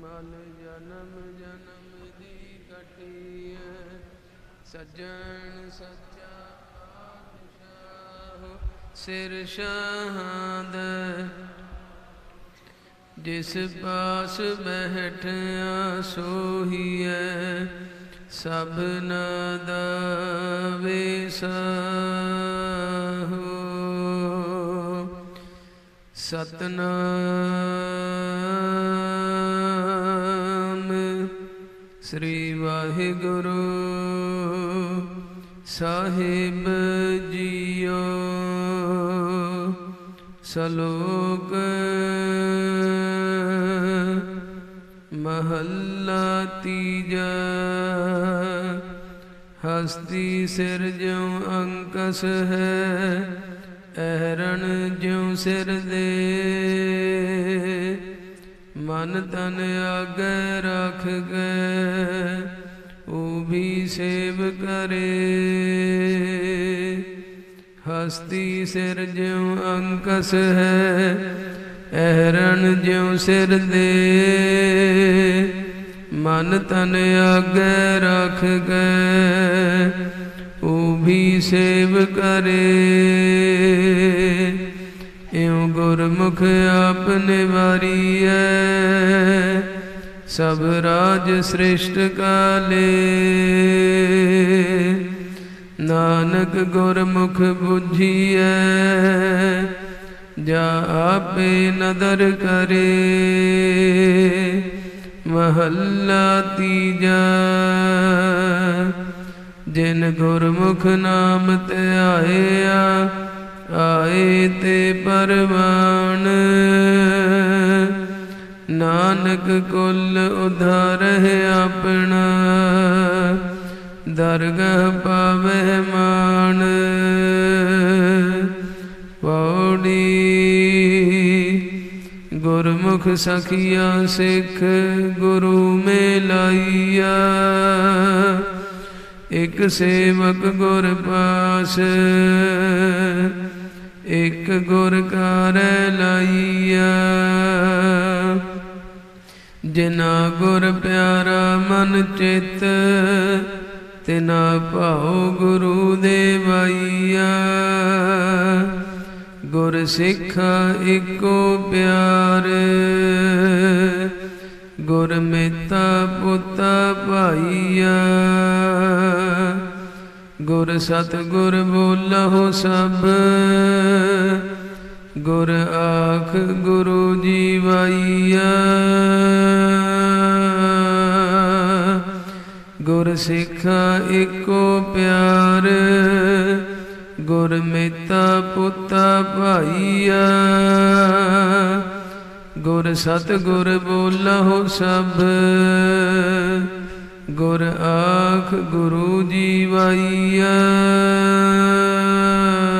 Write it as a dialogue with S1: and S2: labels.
S1: ਮਨ ਜਨਮ ਜਨਮ ਦੀ ਕਟੀਐ ਸੱਜਣ ਸੱਚਾ ਪਾਤਸ਼ਾਹ, ਸਿਰ ਸ਼ਾਹਦ ਜਿਸ ਪਾਸ ਬੈਠਿਆ ਸੋਹੀਐ ਸਭਨਾ ਦਾ ਵੇਸਾਹੋ ਸਤਨਾਮ ਸ੍ਰੀ ਵਾਹਿਗੁਰੂ ਸਾਹਿਬ ਜੀਓ, ਸਲੋਕ ਮਹੱਲਾ ਤੀਜਾ, ਹਸਤੀ ਸਿਰ ਜਿਉ ਅੰਕਸ ਹੈ ਐਰਣ ਜਿਉ ਸਿਰ ਦੇ। ਮਨ ਤਨ ਆਗੇ ਰਖ ਗਏ ਸੇਵ ਕਰੇ। ਹਸਤੀ ਸਿਰ ਜਿਉ ਅੰਕਸ ਹੈ ਐਰਣ ਜਿਉ ਸਿਰ ਦੇ। ਮਨ ਤਨ ਆਗੇ ਰਖ ਗਏ ਉਹ ਵੀ ਸੇਵ ਕਰੇ। ਇਉ ਗੁਰਮੁਖ ਆਪਨੇ ਵਾਰੀਐ, ਸਭ ਰਾਜ ਸ੍ਰਿਸ਼ਟ ਕਾਲੇ। ਨਾਨਕ ਗੁਰਮੁਖ 부ਝੀਐ ਜਾ ਆਪੇ ਨਦਰ ਕਰੇ। ਮਹੱਲਾ ਤੀਜਾ, ਜਿਨ ਗੁਰਮੁਖ ਨਾਮ ਤੇ ਆਇਆ, ਆਏ ਤੇ ਪਰਵਾਨ ਨਾਨਕ ਕੁਲ ਉਧਾਰ ਹੈ ਆਪਣਾ, ਦਰਗਹ ਪਾਵੇ ਮਾਨ। ਗੁਰਮੁਖ ਸਖੀਆ ਸਿੱਖ ਗੁਰੂ ਮੇ ਲਾਈਆ ਇਕ ਸੇਵਕ ਗੁਰ ਪਾਸ, ਇਕ ਗੁਰ ਕਰ ਲਾਈਆ। ਜਿਨਾ ਗੁਰ ਪਿਆਰਾ ਮਨ ਚਿਤ ਤਿਨਾ ਭਾਉ ਗੁਰੂ ਦੇਵਾਈਆ ਗੁਰ ਸਿੱਖ ਇੱਕੋ ਪਿਆਰ। ਗੁਰ ਮੇਤਾ ਪੁੱਤਾ ਭਾਈਆ। ਗੁਰ ਸਤ ਗੁਰ ਬੋਲਹੁ ਸਭ। ਗੁਰ ਆਖ ਗੁਰੂ ਜੀਵਾਈਆ ਗੁਰ ਸਿੱਖ ਇੱਕੋ ਪਿਆਰ। ਗੁਰ ਮੇਤਾ ਪੁੱਤਾ ਗੁਰ ਸਤ ਬੋਲਹੁ ਸਭ। ਗੁਰ ਆਖ ਗੁਰੂ ਜੀਵਾਈਆ
S2: ਵਾਹਿਗੁਰੂ